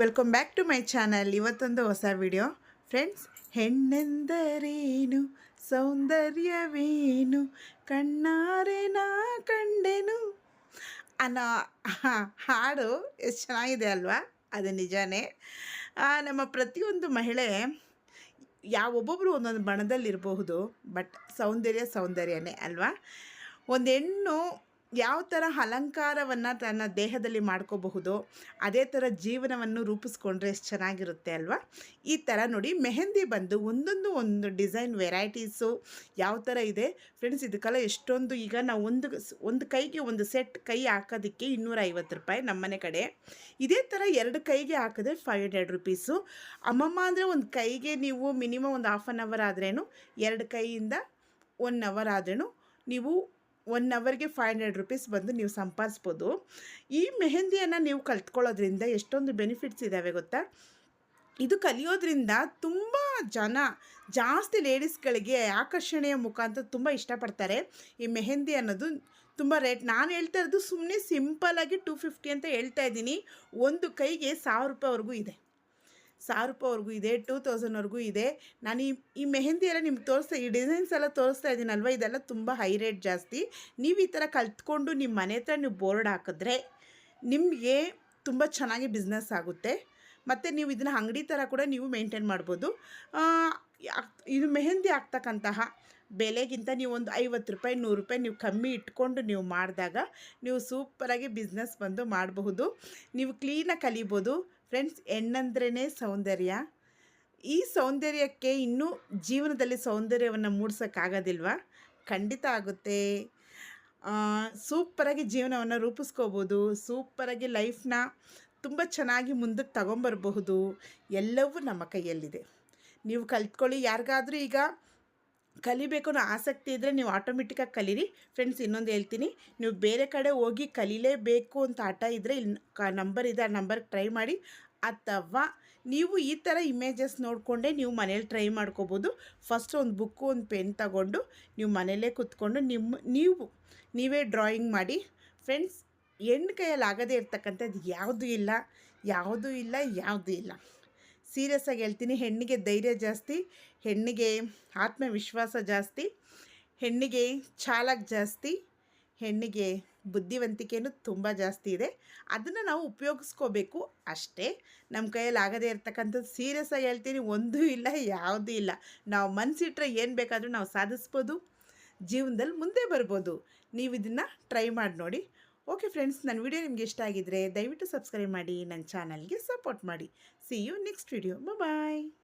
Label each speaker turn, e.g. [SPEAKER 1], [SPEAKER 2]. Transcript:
[SPEAKER 1] Welcome back to my channel ಇವತ್ತೊಂದು ಹೊಸ video friends ಹೆಣ್ಣೆಂದರೇನು? ಸೌಂದರ್ಯವೇನು? ಕಣ್ಣಾರೆ ನಾ ಕಂಡೆನು? ಅನ್ನೋ ಹಾಡು ಎಷ್ಟು ಚೆನ್ನಾಗಿದೆ ಅಲ್ವಾ? ಅದು ನಿಜಾನೇ. ನಮ್ಮ ಪ್ರತಿಯೊಂದು ಮಹಿಳೆ ಯಾವೊಬ್ಬೊಬ್ಬರು ಒಂದೊಂದು ಬಣದಲ್ಲಿರಬಹುದು, ಬಟ್ ಸೌಂದರ್ಯ ಸೌಂದರ್ಯನೇ ಅಲ್ವಾ? ಒಂದು ಹೆಣ್ಣು ಯಾವ ಥರ ಅಲಂಕಾರವನ್ನು ತನ್ನ ದೇಹದಲ್ಲಿ ಮಾಡ್ಕೋಬಹುದು, ಅದೇ ಥರ ಜೀವನವನ್ನು ರೂಪಿಸ್ಕೊಂಡ್ರೆ ಎಷ್ಟು ಚೆನ್ನಾಗಿರುತ್ತೆ ಅಲ್ವಾ? ಈ ಥರ ನೋಡಿ ಮೆಹಂದಿ ಬಂದು ಒಂದೊಂದು ಒಂದು ಡಿಸೈನ್ ವೆರೈಟೀಸು ಯಾವ ಥರ ಇದೆ. ಫ್ರೆಂಡ್ಸ್, ಇದಕ್ಕೆಲ್ಲ ಎಷ್ಟೊಂದು ಈಗ ನಾವು ಒಂದು ಒಂದು ಕೈಗೆ ಒಂದು ಸೆಟ್ ಕೈ ಹಾಕೋದಕ್ಕೆ ಇನ್ನೂರ ಐವತ್ತು ರೂಪಾಯಿ ನಮ್ಮನೆ ಕಡೆ. ಇದೇ ಥರ ಎರಡು ಕೈಗೆ ಹಾಕಿದ್ರೆ ಫೈವ್ ಹಂಡ್ರೆಡ್ ರುಪೀಸು ಅಮ್ಮಮ್ಮ ಅಂದರೆ ಒಂದು ಕೈಗೆ ನೀವು ಮಿನಿಮಮ್ ಒಂದು ಹಾಫ್ ಆನ್ ಅವರ್ ಆದ್ರೇನು, ಎರಡು ಕೈಯಿಂದ ಒನ್ ಅವರ್ ಆದ್ರೂ ನೀವು ಒನ್ ಅವರ್ಗೆ ಫೈವ್ ಹಂಡ್ರೆಡ್ ರುಪೀಸ್ ಬಂದು ನೀವು ಸಂಪಾದಿಸ್ಬೋದು. ಈ ಮೆಹಂದಿಯನ್ನು ನೀವು ಕಲ್ತ್ಕೊಳ್ಳೋದ್ರಿಂದ ಎಷ್ಟೊಂದು ಬೆನಿಫಿಟ್ಸ್ ಇದ್ದಾವೆ ಗೊತ್ತಾ? ಇದು ಕಲಿಯೋದ್ರಿಂದ ತುಂಬ ಜನ, ಜಾಸ್ತಿ ಲೇಡೀಸ್ಗಳಿಗೆ ಆಕರ್ಷಣೆಯ ಮುಖಾಂತರ ತುಂಬ ಇಷ್ಟಪಡ್ತಾರೆ ಈ ಮೆಹಂದಿ ಅನ್ನೋದು. ತುಂಬ ರೇಟ್ ನಾನು ಹೇಳ್ತಾ ಇರೋದು ಸುಮ್ಮನೆ ಸಿಂಪಲಾಗಿ ಟೂ ಫಿಫ್ಟಿ ಅಂತ ಹೇಳ್ತಾ ಇದ್ದೀನಿ. ಒಂದು ಕೈಗೆ ಸಾವಿರ ರೂಪಾಯಿವರೆಗೂ ಇದೆ. ಸಾವಿರ ರೂಪಾಯಿವರೆಗೂ ಇದೆ, ಟೂ ತೌಸಂಡ್ವರೆಗೂ ಇದೆ. ನಾನು ಈ ಈ ಮೆಹಂದಿ ಎಲ್ಲ ನಿಮ್ಗೆ ತೋರಿಸ್ತಾ, ಈ ಡಿಸೈನ್ಸ್ ಎಲ್ಲ ತೋರಿಸ್ತಾ ಇದ್ದೀನಲ್ವ ಇದೆಲ್ಲ ತುಂಬ ಹೈ ರೇಟ್ ಜಾಸ್ತಿ. ನೀವು ಈ ಥರ ಕಲ್ತ್ಕೊಂಡು ನಿಮ್ಮ ಮನೆ ಹತ್ರ ನೀವು ಬೋರ್ಡ್ ಹಾಕಿದ್ರೆ ನಿಮಗೆ ತುಂಬ ಚೆನ್ನಾಗಿ ಬಿಸ್ನೆಸ್ ಆಗುತ್ತೆ. ಮತ್ತು ನೀವು ಇದನ್ನು ಅಂಗಡಿ ಥರ ಕೂಡ ನೀವು ಮೇಂಟೈನ್ ಮಾಡ್ಬೋದು. ಇದು ಮೆಹಂದಿ ಆಗ್ತಕ್ಕಂತಹ ಬೆಲೆಗಿಂತ ನೀವು ಒಂದು ಐವತ್ತು ರೂಪಾಯಿ, ನೂರು ರೂಪಾಯಿ ನೀವು ಕಮ್ಮಿ ಇಟ್ಕೊಂಡು ನೀವು ಮಾಡಿದಾಗ ನೀವು ಸೂಪರಾಗಿ ಬಿಸ್ನೆಸ್ ಬಂದು ಮಾಡಬಹುದು. ನೀವು ಕ್ಲೀನಾಗಿ ಕಲಿಬೋದು. ಫ್ರೆಂಡ್ಸ್ ಹೆಣ್ಣಂದ್ರೇ ಸೌಂದರ್ಯ. ಈ ಸೌಂದರ್ಯಕ್ಕೆ ಇನ್ನೂ ಜೀವನದಲ್ಲಿ ಸೌಂದರ್ಯವನ್ನು ಮೂಡಿಸೋಕ್ಕಾಗೋದಿಲ್ವ? ಖಂಡಿತ ಆಗುತ್ತೆ. ಸೂಪರಾಗಿ ಜೀವನವನ್ನು ರೂಪಿಸ್ಕೋಬೋದು, ಸೂಪರಾಗಿ ಲೈಫ್ನ ತುಂಬ ಚೆನ್ನಾಗಿ ಮುಂದಕ್ಕೆ ತಗೊಂಬರಬಹುದು. ಎಲ್ಲವೂ ನಮ್ಮ ಕೈಯಲ್ಲಿದೆ. ನೀವು ಕಲ್ತ್ಕೊಳ್ಳಿ. ಯಾರಿಗಾದ್ರೂ ಈಗ ಕಲಿಬೇಕು ಅನ್ನೋ ಆಸಕ್ತಿ ಇದ್ದರೆ ನೀವು ಆಟೋಮೆಟಿಕಾಗಿ ಕಲೀರಿ. ಫ್ರೆಂಡ್ಸ್ ಇನ್ನೊಂದು ಹೇಳ್ತೀನಿ. ನೀವು ಬೇರೆ ಕಡೆ ಹೋಗಿ ಕಲೀಲೇಬೇಕು ಅಂತ ಆಟ ಇದ್ದರೆ ಇಲ್ಲಿ ನಂಬರ್ ಇದೆ, ಆ ನಂಬರ್ಗೆ ಟ್ರೈ ಮಾಡಿ. ಅಥವಾ ನೀವು ಈ ಥರ ಇಮೇಜಸ್ ನೋಡಿಕೊಂಡೇ ನೀವು ಮನೇಲಿ ಟ್ರೈ ಮಾಡ್ಕೋಬೋದು. ಫಸ್ಟ್ ಒಂದು ಬುಕ್ಕು ಒಂದು ಪೆನ್ ತಗೊಂಡು ನೀವು ಮನೇಲೇ ಕೂತ್ಕೊಂಡು ನಿಮ್ಮ ನೀವು, ನೀವೇ ಡ್ರಾಯಿಂಗ್ ಮಾಡಿ. ಫ್ರೆಂಡ್ಸ್ ಹೆಣ್ಣು ಕೈಯಲ್ಲಿ ಆಗದೇ ಇರ್ತಕ್ಕಂಥದ್ದು ಯಾವುದೂ ಇಲ್ಲ. ಯಾವುದೂ ಇಲ್ಲ ಯಾವುದೂ ಇಲ್ಲ. ಸೀರಿಯಸ್ ಆಗಿ ಹೇಳ್ತೀನಿ. ಹೆಣ್ಣಿಗೆ ಧೈರ್ಯ ಜಾಸ್ತಿ, ಹೆಣ್ಣಿಗೆ ಆತ್ಮವಿಶ್ವಾಸ ಜಾಸ್ತಿ, ಹೆಣ್ಣಿಗೆ ಚಾಲಕ್ ಜಾಸ್ತಿ, ಹೆಣ್ಣಿಗೆ ಬುದ್ಧಿವಂತಿಕೆಯೂ ತುಂಬ ಜಾಸ್ತಿ ಇದೆ. ಅದನ್ನು ನಾವು ಉಪಯೋಗಿಸ್ಕೋಬೇಕು. ಅಷ್ಟೇ ನಮ್ಮ ಕೈಯಲ್ಲಿ ಆಗದೇ ಇರ್ತಕ್ಕಂಥದ್ದು ಸೀರಿಯಸ್ ಆಗಿ ಹೇಳ್ತೀನಿ. ಒಂದೂ ಇಲ್ಲ, ಯಾವುದೂ ಇಲ್ಲ. ನಾವು ಮನಸ್ಸಿಟ್ರೆ ಏನು ಬೇಕಾದರೂ ನಾವು ಸಾಧಿಸ್ಬೋದು. ಜೀವನದಲ್ಲಿ ಮುಂದೆ ಬರ್ಬೋದು. ನೀವು ಇದನ್ನು ಟ್ರೈ ಮಾಡಿ ನೋಡಿ. ಓಕೆ ಫ್ರೆಂಡ್ಸ್ ನನ್ನ ವಿಡಿಯೋ ನಿಮ್ಗೆ ಇಷ್ಟ ಆಗಿದ್ದರೆ ದಯವಿಟ್ಟು ಸಬ್ಸ್ಕ್ರೈಬ್ ಮಾಡಿ ನನ್ನ ಚಾನಲ್ಗೆ ಸಪೋರ್ಟ್ ಮಾಡಿ. See you next video bye